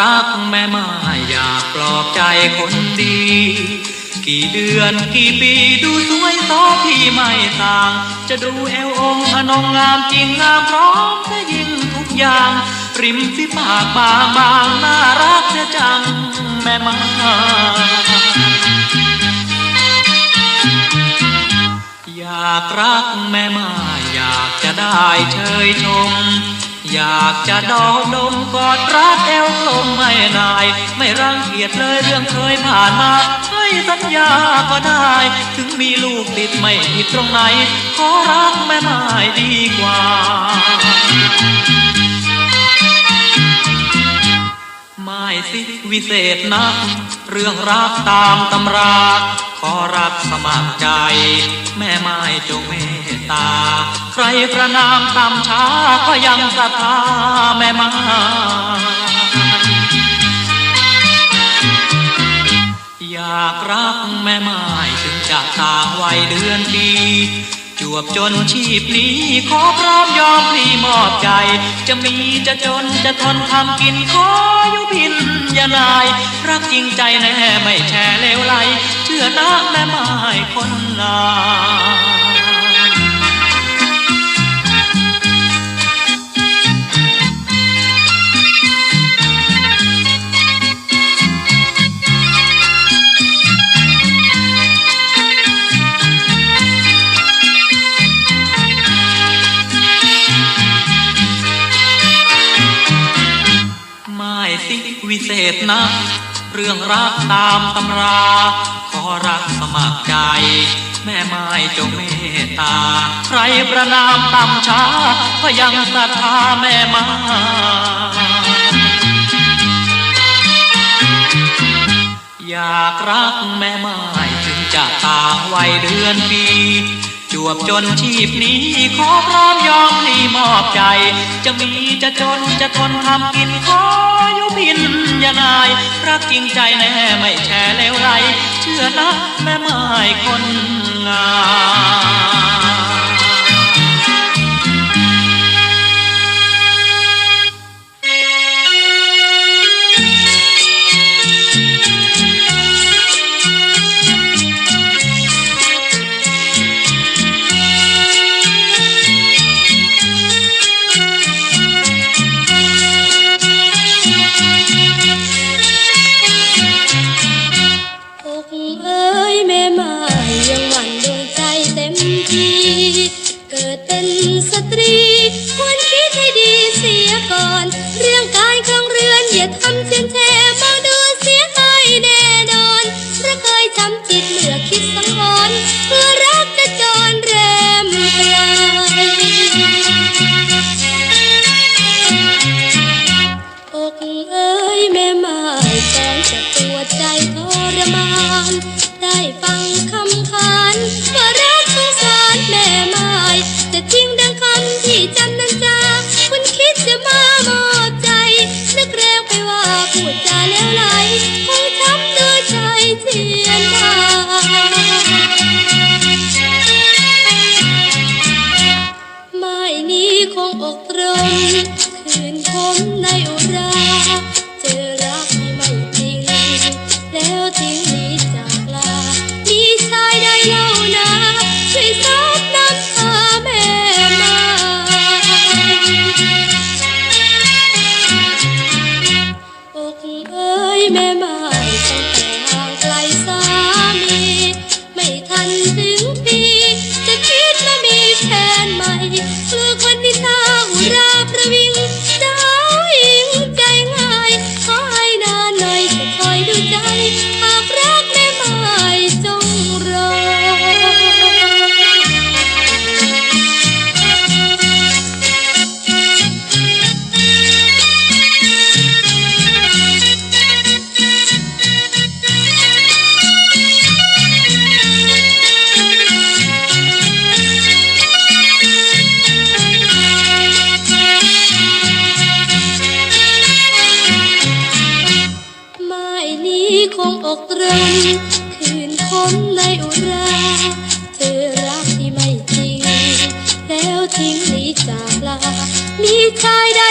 รักแม่ไมาอยากปลอบใจคนดี กี่เดือนกี่ปีดูสวยซอพี่ไม่ต่าง จะดูเอวองค์อนงงามจริงงามพร้อมจะยิ่งทุกอย่าง ริมฝีปากบางบางน่ารักเสียจังแม่ไมาอยากรักแม่มาอยากจะได้เชยชม อยากจะดอดมกอดรักเอวกลมไม่นาย ไม่รังเกียจเลยเรื่องเคยผ่านมาให้สัญญาก็ได้ ถึงมีลูกติดไม่ผิดตรงไหน ขอรักแม่นายดีกว่า ไม่สิวิเศษนัก เรื่องรักตามตำรา ขอรักสมัครใจ แม่ไม้จงเมตตา ใครประนามตามช้าก็ยังศรัทธาแม่ไม้อยากรักแม่ไม้ถึงจะต่างวัยเดือนปี วบจนชีพนี้ขอพร้อมยอมพลีมอบใจ จะมีจะจนจะทนทำกินขออยู่พินอย่านาย รักจริงใจแน่ไม่แช่เลวไหล เชื่อนะแม่ไม้คนนา สิวิเศษนะเรื่องรักตามตำรา ขอรักสมัครใจ แม่ไม้จงเมตตา ใครประนามต่ำช้า ก็ยังศรัทธาแม่ไม้อยากรักแม่ไม้ถึงจะต่างวัยเดือนปี วบจนชีพนี้ขอพร้อมยอมที่มอบใจ จะมีจะจนจะทนทำกินขออยู่พินยานายรักจริงใจแน่ไม่แช่เลวไร เชื่อนะแม่ไม้คนงาม วใจทรมาน ได้ฟังค รมคืนคนในอุรา เธอรักที่ไม่จริง แล้วทิ้งหนีจากลา มีชายใด